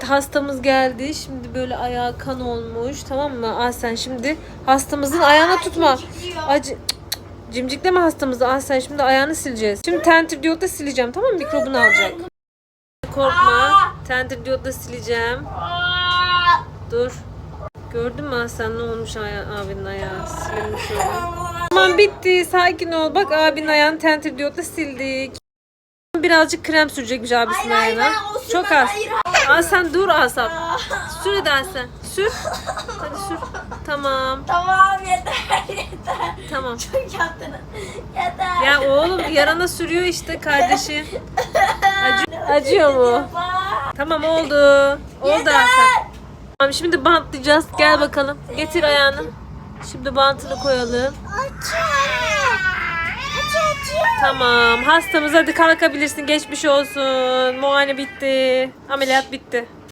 Evet hastamız geldi. Şimdi böyle ayağı kan olmuş. Tamam mı? Aa sen şimdi hastamızın ayağını tutma. Acı. Cimcikleme hastamızı. Aa sen şimdi ayağını sileceğiz. Şimdi tentir diyotla sileceğim. Tamam mı? Mikrobunu alacak. Korkma. Tentir diyotla sileceğim. Dur. Gördün mü Hasan ne olmuş aya abinin ayağı? Silelim şöyle. Tamam bitti. Sakin ol. Bak abinin ayağını tentir diyotla sildik. Birazcık krem sürecekmiş abisinin ayağına. Çok az. Hayır, Hasan dur Asaf. Sür Hasan. Sür. Hadi sür. Tamam. Tamam yeter yeter. Tamam. Çok yaptınız. Yeter. Ya oğlum yarana sürüyor işte kardeşi. Acı- acıyor mu? Tamam oldu. Oldu Yeter. Tamam şimdi bantlayacağız. Gel bakalım. Getir ayağını. Şimdi bantını koyalım. Tamam. Hastamız hadi kalkabilirsin. Geçmiş olsun. Muayene bitti. Ameliyat bitti.